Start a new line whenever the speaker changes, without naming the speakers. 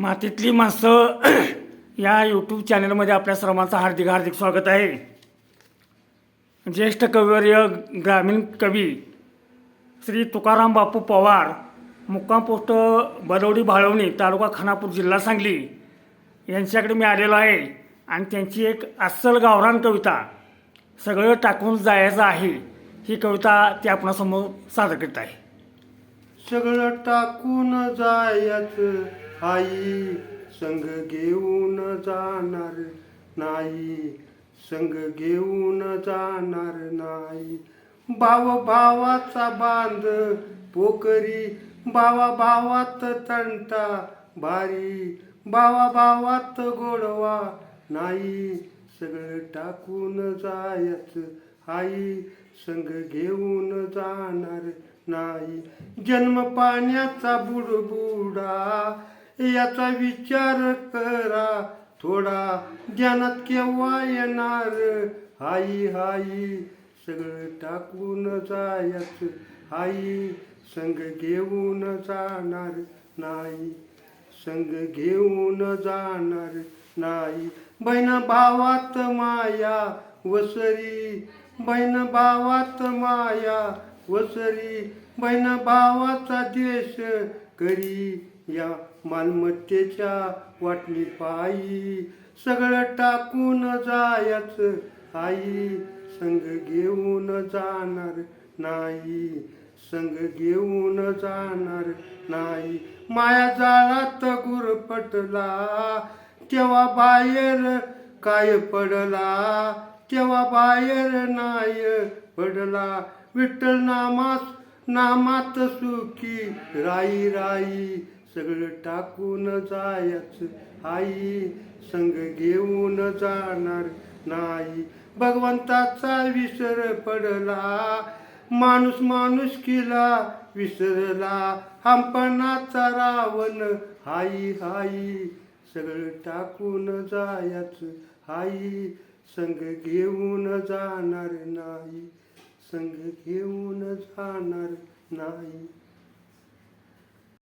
मातीतली माणसं या यूट्यूब चॅनलमध्ये आपल्या सर्वांचं हार्दिक हार्दिक स्वागत आहे. ज्येष्ठ कविवर्य ग्रामीण कवी श्री तुकाराम बापू पवार मुक्काम पोस्ट बदवडी भाळवणी तालुका खानापूर जिल्हा सांगली यांच्याकडे मी आलेलो आहे. आणि त्यांची एक अस्सल गावरान कविता सगळं टाकून जायचं आहे ही कविता ते आपणासमोर सादर करीत आहे.
सगळं टाकून जायचं आई संग घेऊन जाणार नाही संग घेऊन जाणार नाही. भाव भावाचा बांध पोकरी भावा भावात तंटा भारी भावा भावात गोडवा नाही. सगळं टाकून जायच आई संग घेऊन जाणार नाही. जन्म पाण्याचा बुडबुडा याचा विचार करा. थोडा ध्यानात केव्हा येणार? आई आई सगळं टाकून जायच. आई संग घेऊन जाणार नाही. संग घेऊन जाणार नाही. बहिण भावात माया वसरी. बहिण भावात माया वसरी बहिण भावाचा देश करी या मालमत्तेच्या वाटणी पायी. सगळं टाकून जायच आई. संग घेऊन जाणार नाही. संग घेऊन जाणार नाही. माया जाळात गुरपटला तेव्हा बाहेर काय पडला? तेव्हा बाहेर नाही पडला. विठ्ठल नामास नामात सुखी. राई राई सगळं टाकून जायच आई. संग घेऊन जाणार नाही. भगवंताचा विसर पडला. माणूस माणूस किला विसरला. हमपणाचा रावण हाई हाई सगळं टाकून जायच हाई संग घेऊन जाणार नाही. संग घेऊन जाणार नाही.